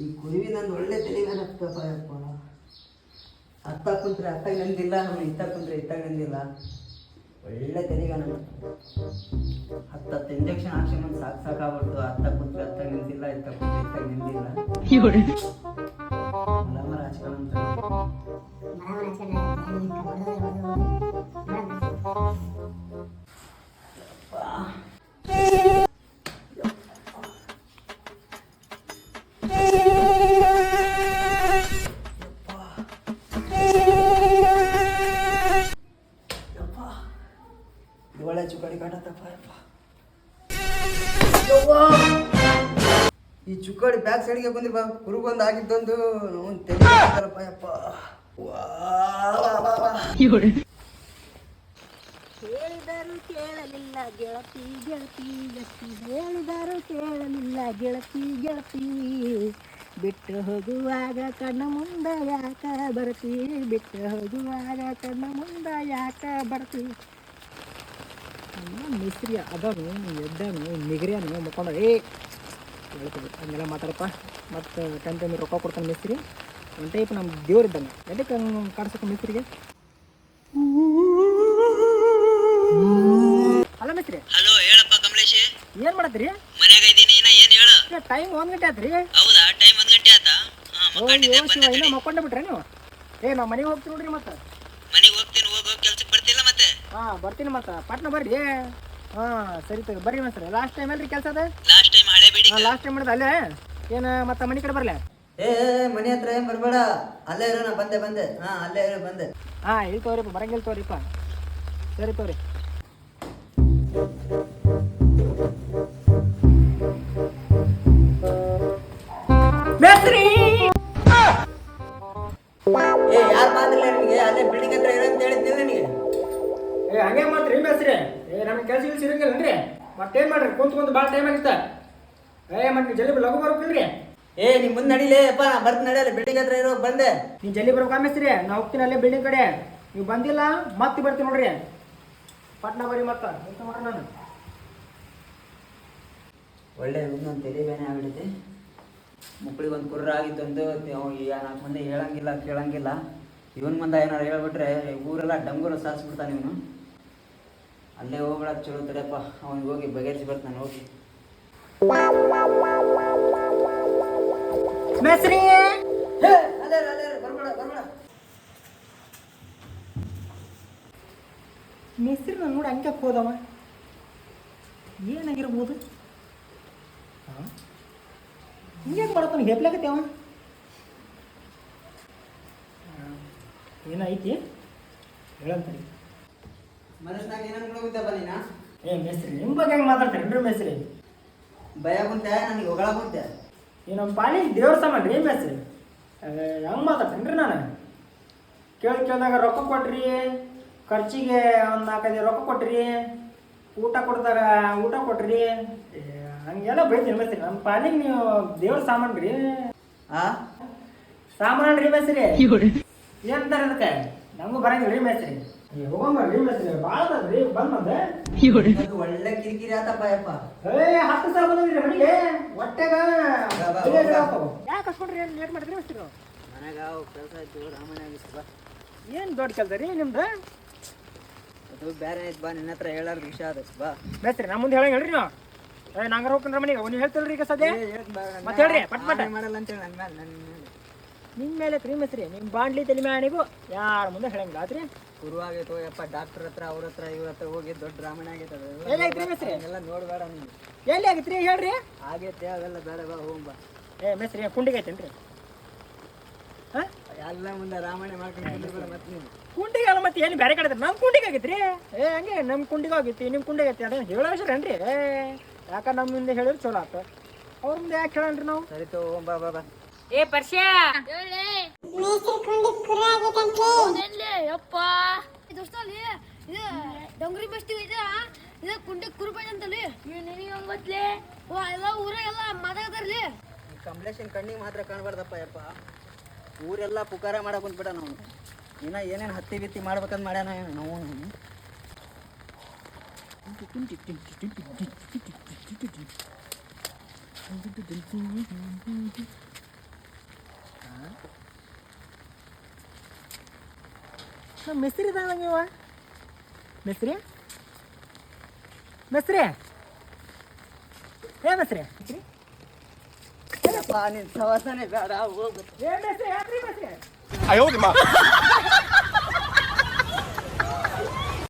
ಈ ಕುರಿವಿ ನಂದು ಒಳ್ಳೆ ತಲೆಗಾರಪ್ಪ ಯಪ್ಪ ಅತ್ತ ಕುಂತ್ರೆ ಅತ್ತ ನಂದಿಲ್ಲ, ನಮ್ಮ ಇತ್ತ ಕುಂತ್ರೆ ಇತ್ತ ನಂದಿಲ್ಲ. ಒಳ್ಳೆ ತಲೆಗಾನ ಹತ್ತತ್ತು ಇಂಜೆಕ್ಷನ್ ಹಾಕ್ಸ್ಕೊಂಡ್ ಸಾಕು ಸಾಕಾಗ್ಬಿಡ್ತು. ಅತ್ತ ಕುಂತ್ರೆ ಅತ್ತ ನಿಂತಿಲ್ಲ ಇತ್ತ ಕುಂತ್ರೆ ಇತ್ತಾಗ ನಿಂತಿಲ್ಲ ಈ ಚುಕ್ಕಾಡಿ ಬ್ಯಾಕ್ ಸೈಡ್ಗೆ ಬಂದಿರ ಕುರುಗೊಂದು ಆಗಿದ್ದೊಂದು ಅವ್ನು ತೆಗಿತಾರಪ್ಪ ಯಪ್ಪ. ಕೇಳಲಿಲ್ಲ, ಗೆಳತಿ ಗೆಳತಿ ಗೆಳತಿ ಹೇಳಿದರು ಕೇಳಲಿಲ್ಲ, ಗೆಳತಿ ಗೆಳತಿ. ಬಿಟ್ಟು ಹೋಗುವಾಗ ಕಣ್ಣ ಮುಂದ ಯಾಕ ಬರ್ತಿ? ಬಿಟ್ಟು ಹೋಗುವಾಗ ಕಣ್ಣ ಮುಂದ ಯಾಕ ಬರ್ತಿ? ಮಿಸ್ತ್ರಿ ಅದನು ಎದ್ದನು ನಿಗರಿಯನು ಮುಕ್ಕೊಂಡು ಏ ಹೇಳ್ತದೆ ಹಂಗೆಲ್ಲ ಮಾತಾಡಪ್ಪ. ಮತ್ತು ಟೈಮ್ ಟೈಮ್ ರೊಕ್ಕ ಕೊಡ್ತಾನೆ ಮಿಸ್ತ್ರಿ. ಒಂದು ಟೈಪ್ ನಮ್ಮ ದೇವ್ರು ಇದ್ದಾನೆ. ಎದಕ್ಕೆ ಹಂಗೆ ಕಾಡ್ಸಕ್ಕೆ ಮಿಸ್ರಿಗೆ ಅಲ್ಲ ಮಿಸ್ತ್ರಿ. ಹಲೋ ಹೇಳಪ್ಪ ಕಮಲೇಶ್. ಏನು ಮಾಡತ್ರಿ ಮನ್ಯಾಗ ಇದ್ದೀನಿ ನಾ ಏನು ಹೇಳು? ಟೈಮ್ ಒಂದು ಗಂಟೆ ಆತ್ರಿ. ಹೌದಾ? ಟೈಮ್ ಒಂದ್ ಗಂಟೆ ಆತಾ? ಇನ್ನೂ ಮಕ್ಕೊಂಡೆ ಬಿಟ್ರೆ ನೀವು ಏ ನಾವು ಮನೆಗೆ ಹೋಗ್ತೀವಿ ನೋಡ್ರಿ ಮತ್ತೆ. ಮನೆಗೆ ಹೋಗ್ತೀನಿ ಹೋಗೋ ಕೆಲ್ಸಕ್ಕೆ ಬರ್ತಿಲ್ಲ ಮತ್ತೆ. ಹಾಂ ಬರ್ತೀನಿ ಮತ್ತೆ. ಪಟ್ನ ಬರ್ರಿ. ಹಾ ಸರಿ ತಗೋ ಬರ್ರಿ ಮತ್ತೆ ಲಾಸ್ಟ್ ಟೈಮ್ ಅಲ್ರಿ ಕೆಲಸ ಅದ? ಹಾಂ ಲಾಸ್ಟ್ ಟೈಮ್ ಮಾಡಿದ? ಅಲ್ಲೇ? ಏನು ಮತ್ತೆ ಮನೆ ಕಡೆ ಬರಲ್ಲ ಏ ಮನೆ ಹತ್ರ ಏನ್ ಬರ್ಬೇಡ ಅಲ್ಲೇ ಇರೋ ನಾ ಬಂದೆ ಬಂದೆ. ಹಾ ಅಲ್ಲೇ ಇರೋ ಬಂದೆ. ಹಾಂ ಇಲ್ಲಿ ತಗೋರಿಪ್ಪ ಬರಂಗಿಲ್ಲ ತೋರಿಪ್ಪ ಸರಿ ತಗೋರಿ ಮೇಸ್ತ್ರಿ! ಏ ಯಾರು ಮಾತಿಲ್ಲ ನಿಮಗೆ? ಅಲ್ಲೇ ಬಿಲ್ಡಿಂಗ್ ಹತ್ರ ಇರೋ ಅಂತ ಹೇಳಿದ್ದಿಲ್ಲ ನಿನಗೆ. ಏ ಹಂಗೆ ಮಾಡ್ತೀರಿ ಮೇಸ್ತ್ರಿ. ಏ ನಮ್ಮ ಕೆಲಸ ಗಿಲ್ಸ ಮತ್ತೆ ಮತ್ತೇನು ಮಾಡ್ರಿ? ಕುಂತ್ ಕುಂತ್ ಭಾಳ ಟೈಮ್ ಆಗಿತ್ತ. ಏ ಮತ್ತೆ ಜಲ್ದಿ ಲಗು ಬರ್ಬೇಕಿಲ್ರಿ ಏ ನಿಮ್ ಮುಂದೆ ನಡಿಲೇ ಅಪ್ಪ ನಾ ಬರ್ತ ನಡಿಯಲ್ಲ ಬಿಲ್ಡಿಂಗ್ ಹತ್ರ ಇರೋ ಬಂದೆ. ನೀನು ಜಲ್ಲಿ ಬರ್ಬೇಕು ಆಮೇಸ್ರಿ ನಾ ಹೋಗ್ತೀನಿ ಅಲ್ಲೇ ಬಿಲ್ಡಿಂಗ್ ಕಡೆ. ನೀವು ಬಂದಿಲ್ಲ ಮತ್ತೆ ಬರ್ತೀನಿ ನೋಡ್ರಿ. ಪಟ್ನ ಬರಿ ಮತ್ತೆ ಎಂತ ಮಾಡ್ರಿ ನಾನು? ಒಳ್ಳೆ ಇನ್ನೊಂದು ತಲೆ ಬೇನೆ ಆಗ್ಬಿಟ್ಟೈತಿ ಮಕ್ಳಿಗೆ ಒಂದು ಕುರ್ರ ಆಗಿದ್ದೊಂದು ಅವ್ ಈ ನಾಲ್ಕು ಮಂದಿ ಹೇಳಂಗಿಲ್ಲ ಕೇಳಂಗಿಲ್ಲ. ಇವನ್ ಮುಂದೆ ಏನಾರು ಹೇಳ್ಬಿಟ್ರೆ ಊರೆಲ್ಲ ಡಂಗೂರ ಸಾರಿಸ್ಬಿಡ್ತಾನೆ ಇವನು. ಅಲ್ಲೇ ಹೋಗ್ಬಿಡಕ್ ಚಲೋ ತಡೆಯಪ್ಪ. ಅವ್ನಿಗೆ ಹೋಗಿ ಬಗೆಹರಿಸಿ ಬರ್ತಾನೆ ಹೋಗಿ. ಬರ್ಬೇಡ ಮೇಸ್ತ್ರಿ ನಾನು ನೋಡಿ ಹಂಗೆ ಹೋದವ. ಏನಾಗಿರ್ಬೋದು? ಹಿಂಗೆ ಹೆಪ್ಲಾಗತ್ತೆ ಅವ ಏನೈತಿ ಹೇಳಂತರಿ ಮನಸ್ಸಿನಾಗ ಏನ್ ಅನ್ಕೊಂಡೋಗಿದ್ದಪ್ಪ ನೀನ? ಏ ಮೇಸ್ತ್ರಿ ನಿಮ್ಮ ಬಗ್ಗೆ ಹೆಂಗೆ ಮಾತಾಡ್ತೀರಿ? ಮೇಸ್ತ್ರಿ ಭಯ ಕುಂತೆ ನನಗೆ ಹೊಗಳ ಕುಂತೆ ನೀನು ನಮ್ಮ ಪಾಲಿ ದೇವ್ರ ಸಾಮಾನ್ ರೀ ಮೇಸ್ತ್ರಿ ಹೆಂಗೆ ಮಾತಾಡ್ತೀನಿ ನಾನು? ಕೇಳಿ ಕೇಳಿದಾಗ ರೊಕ್ಕ ಕೊಟ್ರಿ ಖರ್ಚಿಗೆ ಒಂದು ನಾಲ್ಕೈದು ರೊಕ್ಕ ಕೊಟ್ರಿ ಊಟ ಕೊಡ್ದಾಗ ಊಟ ಕೊಟ್ರಿ. ಹಂಗೆಲ್ಲ ಬೈತೀನಿ ಮೆಸ್ ನಮ್ಮ ಪಾಲಿಗೆ ನೀವು ದೇವ್ರ ಸಾಮಾನು ರೀ ಆ ಸಾಮಾನು ರೀ. ಮೇಸ್ರಿ ಏನಂತಾರೆ ಅದಕ್ಕೆ? ನಮಗೂ ಬರಂಗಿಲ್ಲ ರೀ ಮೇಸ್ತ್ರಿ ಒಳ್ಳೆ ಕಿರಿಕಿರಿ ಆತಪ್ಪ ಯಪ್ಪ. ಏ ಹತ್ತು ಸಾವಿರ ಬಂದಿದ್ರಿ ಮನೆಗೆ. ಹೊಟ್ಟೆಗ. ಯಾಕೆ ಕಸ್ಕೊಂಡ್ರಿ ಏನು ಲೇಟ್ ಮಾಡಿದ್ರಿ ಮನೆಗ ಕೆಲಸ ಆಯ್ತು ರಾಮಣ್ಣ ಆಗಿತ್ತು ಬಾ. ಏನು ದೊಡ್ಡ ಕೆಲಸ ರೀ ನಿಮ್ದು? ಅದು ಬೇರೆ ಆಯ್ತು ಬಾ ನಿನ್ನ ಹತ್ರ ಹೇಳಾರ್ದು ವಿಷಯ ಅದು. ಬಾ. ಬೇಸ್ರಿ ನಮ್ಮ ಮುಂದೆ ಹೇಳಂಗ್ ಹೇಳ್ರಿ ನೀವು. ಏ ನಂಗಾರ ಹೋಗ್ಕೊಂಡ್ರ ಮನೆಗೆ ನೀವು ಹೇಳ್ತಿಲ್ರಿ ಈಗ ಸದ್ಯ? ಮತ್ತೆ ಹೇಳ್ರಿ ಪಟ್ ಪಟ್. ಮಾಡಲ್ಲ ಅಂತ ಹೇಳಿ ನನ್ನ ಮೇಲೆ ನನ್ನ ಮೇಲೆ ನಿಮ್ಮ ಮೇಲೆ ಕ್ರೀಮ್ ಹೆಸ್ರಿ ನಿಮ್ಮ ಬಾಂಡ್ಲಿ ತಲೆ ಮ್ಯಾಣಿಗೂ ಯಾರ ಮುಂದೆ ಹೇಳಂಗಿಲ್ಲ ಆತ್ರಿ? ಶುರು ಆಗೈತು ಯಪ್ಪ ಡಾಕ್ಟರ್ ಹತ್ರ ಅವ್ರ ಹತ್ರ ಇವ್ರ ಹತ್ರ ಹೋಗಿ ದೊಡ್ಡ ರಾಮಣ್ಣ ಆಗೈತೆ ಏನಾಯ್ತು ರೀ ಮೇಸ್ತ್ರಿ? ಎಲ್ಲ ನೋಡ್ಬೇಡ ನೀನು. ಎಲ್ಲಿ ಆಗೈತ್ರಿ ಹೇಳ್ರಿ. ಆಗೈತೆ ಅವೆಲ್ಲ ಬೇಡ ಬಾ ಹೋಗ್ ಬಾ. ಏ ಮೇಸ್ರಿ ಕುಂಡಿಗೆ ಐತೇನ್ರಿ? ಹಾಂ? ಎಲ್ಲ ಮುಂದೆ ರಾಮಾಯಣ ಮಾಡ್ಕೊಂಡು ಮತ್ತೆ ನೀನು. ಕುಂಡಿಗೆ ಅಲ್ಲ ಮತ್ತೆ ಏನು ಬೇರೆ ಕಡೆ ನಮ್ಮ ಕುಂಡಿಗೆ ಆಗೈತ್ರಿ. ಏ ಹಂಗೆ ನಮ್ಮ ಕುಂಡಿಗೆ ಆಗೈತಿ ನಿಮ್ಮ ಕುಂಡಿಗೆ ಐತಿ ಅದೇನು ಹೇಳೋ ಹೆಸರೇನ್ರಿ ಏ ಯಾಕೆ ನಮ್ಮ ಮುಂದೆ ಹೇಳಿದ್ರೆ ಚಲೋ ಆಯ್ತು ಅವ್ರ ಮುಂದೆ ಯಾಕೆ ಹೇಳನ್ರಿ ನಾವು? ಸರಿ ತೋ ಬಾ ಬಾ ಬಾ. ಏ ಪರ್ಶ್ಯಾ ಯಪ್ಪ. ದೋಸ್ತಲ್ಲಿ ಇದು ಡೊಂಗ್ರಿ ಬಸ್ತಿ ಇದೆ ಇದು ಕುಂಡೆ ಕುರುಬಾಯಿ ಅಂತಲ್ಲಿ. ನಿನಗೆ ಹಂಗ್ ಗೊತ್ತಲೇ ಓ ಎಲ್ಲ ಊರಾಗೆಲ್ಲ ಮಾತಾಡ್ತಾರಲಿ ಈ ಕಮಲೇಶನ್ ಕಣ್ಣಿಗೆ ಮಾತ್ರ ಕಾಣಬಾರ್ದಪ್ಪ ಯಪ್ಪ. ಊರೆಲ್ಲ ಪುಕಾರ ಮಾಡಕ್ ಬಂದ್ಬಿಡ ನಾವು ಇನ್ನ ಏನೇನು ಹತ್ತಿ ಬಿತ್ತಿ ಮಾಡ್ಬೇಕಂತ ಮಾಡ್ಯಾನ ಏನು ನಾವು. ನಮ್ಮ ಮೆಸ್ರಿ ಇದ್ದಂಗೆ ಇವ ಮೆಸ್ರಿ ಮೆಸ್ರಿ ಏ ಮೆಸ್ರಿ ಏನಪ್ಪ ನಿನ್ನ ಸವಾಸನೆ ಬೇಡ ಹೋಗು. ಏ ಮೆಸ್ರಿ ಯಾಕ್ರಿ ಮೆಸ್ರಿ ಅಯ್ಯೋ ನಿಮ್ಮ